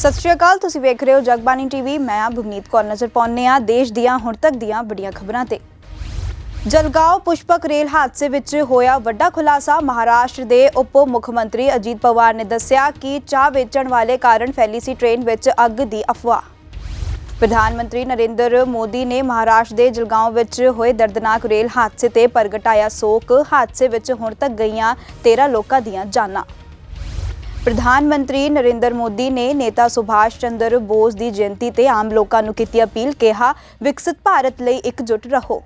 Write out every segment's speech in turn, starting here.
ਸਤਿ ਸ਼੍ਰੀ ਅਕਾਲ, ਤੁਸੀਂ ਵੇਖ ਰਹੇ ਹੋ ਜਗਬਾਣੀ ਟੀਵੀ। ਮੈਂ ਆ ਭਵਨੀਤ ਕੌਰ, ਨਜ਼ਰ ਪਾਉਂਦੇ ਆ ਦੇਸ਼ ਦੀਆਂ ਹੁਣ ਤੱਕ ਦੀਆਂ ਵੱਡੀਆਂ ਖਬਰਾਂ ਤੇ। ਜਲਗਾਂਵ ਪੁਸ਼ਪਕ ਰੇਲ ਹਾਦਸੇ ਵਿੱਚ ਹੋਇਆ ਵੱਡਾ ਖੁਲਾਸਾ ਮਹਾਰਾਸ਼ਟਰ ਦੇ ਉਪ ਮੁੱਖ ਮੰਤਰੀ ਅਜੀਤ ਪਵਾਰ ਨੇ ਦੱਸਿਆ ਕਿ ਚਾਹ ਵੇਚਣ ਵਾਲੇ ਕਾਰਨ ਫੈਲੀ ਸੀ ਟ੍ਰੇਨ ਵਿੱਚ ਅੱਗ ਦੀ ਅਫਵਾਹ। ਪ੍ਰਧਾਨ ਮੰਤਰੀ ਨਰਿੰਦਰ ਮੋਦੀ ਨੇ ਮਹਾਰਾਸ਼ਟਰ ਦੇ ਜਲਗਾਂਵ ਵਿੱਚ ਹੋਏ ਦਰਦਨਾਕ ਰੇਲ ਹਾਦਸੇ ਤੇ ਪ੍ਰਗਟਾਇਆ ਸੋਕ। ਹਾਦਸੇ ਵਿੱਚ ਹੁਣ ਤੱਕ ਗਈਆਂ 13 ਲੋਕਾਂ ਦੀਆਂ ਜਾਨਾਂ। ਪ੍ਰਧਾਨ ਮੰਤਰੀ ਨਰਿੰਦਰ ਮੋਦੀ ਨੇ ਨੇਤਾ ਸੁਭਾਸ਼ ਚੰਦਰ ਬੋਸ ਦੀ ਜਯੰਤੀ ਤੇ ਆਮ ਲੋਕਾਂ ਨੂੰ ਕੀਤੀ ਅਪੀਲ, ਕਿਹਾ, ਵਿਕਸਿਤ ਭਾਰਤ ਲਈ ਇਕਜੁੱਟ ਰਹੋ।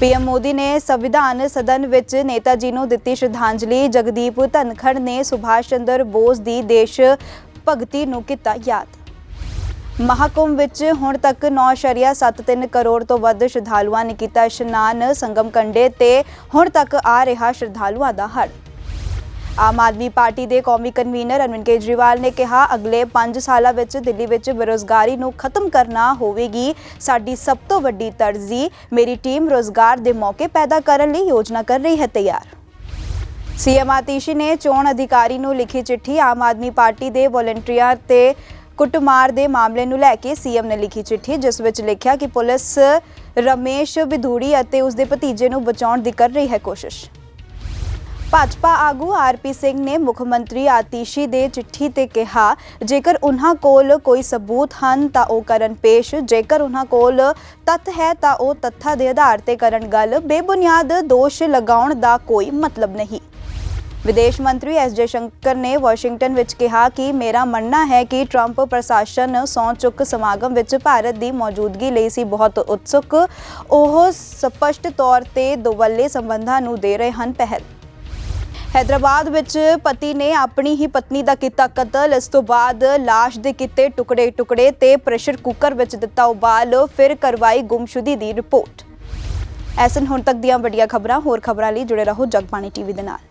ਪੀਐਮ ਮੋਦੀ ਨੇ ਸੰਵਿਧਾਨ ਸਦਨ ਵਿੱਚ ਨੇਤਾ ਜੀ ਨੂੰ ਦਿੱਤੀ ਸ਼ਰਧਾਂਜਲੀ। ਜਗਦੀਪ ਧਨਖੜ ਨੇ ਸੁਭਾਸ਼ ਚੰਦਰ ਬੋਸ ਦੀ ਦੇਸ਼ ਭਗਤੀ ਨੂੰ ਕੀਤਾ ਯਾਦ। ਮਹਾਕੁੰਭ ਵਿੱਚ ਹੁਣ ਤੱਕ 9.73 ਕਰੋੜ ਤੋਂ ਵੱਧ ਸ਼ਰਧਾਲੂਆਂ ਨੇ ਕੀਤਾ ਇਸ਼ਨਾਨ। ਸੰਗਮ ਕੰਡੇ ਤੇ ਹੁਣ ਤੱਕ ਆ ਰਿਹਾ ਸ਼ਰਧਾਲੂਆਂ ਦਾ ਹੜ੍ਹ। ਆਮ ਆਦਮੀ ਪਾਰਟੀ ਦੇ ਕੌਮੀ ਕਨਵੀਨਰ ਅਰਵਿੰਦ ਕੇਜਰੀਵਾਲ ਨੇ ਕਿਹਾ, ਅਗਲੇ 5 ਸਾਲਾਂ ਵਿੱਚ ਦਿੱਲੀ ਵਿੱਚ ਬੇਰੋਜ਼ਗਾਰੀ ਨੂੰ ਖਤਮ ਕਰਨਾ ਹੋਵੇਗੀ। ਸਾਡੀ ਸਭ ਤੋਂ ਵੱਡੀ ਤਰਜੀਹ ਮੇਰੀ ਟੀਮ ਰੋਜ਼ਗਾਰ ਦੇ ਮੌਕੇ ਪੈਦਾ ਕਰਨ ਲਈ ਯੋਜਨਾ ਕਰ ਰਹੀ ਹੈ ਤਿਆਰ। ਸੀਐਮ ਆਤੀਸ਼ੀ ਨੇ ਚੋਣ ਅਧਿਕਾਰੀ ਨੂੰ ਲਿਖੀ ਚਿੱਠੀ ਆਮ ਆਦਮੀ ਪਾਰਟੀ ਦੇ ਵੋਲੰਟੀਅਰ ਤੇ ਕੁੱਟਮਾਰ ਦੇ ਮਾਮਲੇ ਨੂੰ ਲੈ ਕੇ ਸੀਐਮ ਨੇ ਲਿਖੀ ਚਿੱਠੀ, ਜਿਸ ਵਿੱਚ ਲਿਖਿਆ ਕਿ ਪੁਲਿਸ ਰਮੇਸ਼ ਵਿਧੂੜੀ ਅਤੇ ਉਸ ਦੇ ਭਤੀਜੇ ਨੂੰ ਬਚਾਉਣ ਦੀ ਕਰ ਰਹੀ ਹੈ ਕੋਸ਼ਿਸ਼। ਭਾਜਪਾ ਆਗੂ ਆਰਪੀ ਸਿੰਘ ਨੇ ਮੁੱਖ ਮੰਤਰੀ ਆਤੀਸ਼ੀ ਦੇ ਚਿੱਠੀ ਤੇ ਕਿਹਾ, ਜੇਕਰ ਉਹਨਾਂ ਕੋਲ ਕੋਈ ਸਬੂਤ ਹਨ ਤਾਂ ਉਹ ਕਰਨ ਪੇਸ਼, ਜੇਕਰ ਉਹਨਾਂ ਕੋਲ ਤੱਥ ਹੈ ਤਾਂ ਉਹ ਤੱਥਾਂ ਦੇ ਆਧਾਰ ਤੇ ਕਰਨ ਗੱਲ। ਬੇਬੁਨਿਆਦ ਦੋਸ਼ ਲਗਾਉਣ ਦਾ ਕੋਈ ਮਤਲਬ ਨਹੀਂ। ਵਿਦੇਸ਼ ਮੰਤਰੀ ਐਸ ਜੈ ਸ਼ੰਕਰ ਨੇ ਵਾਸ਼ਿੰਗਟਨ ਵਿੱਚ ਕਿਹਾ ਕਿ ਮੇਰਾ ਮੰਨਣਾ ਹੈ ਕਿ ਟਰੰਪ ਪ੍ਰਸ਼ਾਸਨ ਸੌ ਚੁੱਕ ਸਮਾਗਮ ਵਿੱਚ ਭਾਰਤ ਦੀ ਮੌਜੂਦਗੀ ਲਈ ਸੀ ਬਹੁਤ ਉਤਸੁਕ। ਉਹ ਸਪਸ਼ਟ ਤੌਰ ਤੇ ਦੋਵੱਲੇ ਸੰਬੰਧਾਂ ਨੂੰ ਦੇ ਰਹੇ ਹਨ, ਪਹਿਲ ਹੈਦਰਾਬਾਦ ਵਿੱਚ ਪਤੀ ਨੇ ਆਪਣੀ ਹੀ ਪਤਨੀ ਦਾ ਕੀਤਾ ਕਤਲ। ਇਸ ਤੋਂ ਬਾਅਦ লাশ ਦੇ ਕੀਤੇ ਟੁਕੜੇ ਟੁਕੜੇ ਤੇ ਪ੍ਰੈਸ਼ਰ ਕੁੱਕਰ ਵਿੱਚ ਦਿੱਤਾ ਉਬਾਲ। ਫਿਰ ਕਰਵਾਈ ਗੁੰਮਸ਼ੁਦੀ ਦੀ ਰਿਪੋਰਟ। ਐਸਨ ਹੁਣ ਤੱਕ ਦੀਆਂ ਵੱਡੀਆਂ ਖਬਰਾਂ। ਹੋਰ ਖਬਰਾਂ ਲਈ ਜੁੜੇ ਰਹੋ ਜਗਬਾਣੀ ਟੀਵੀ ਦੇ ਨਾਲ।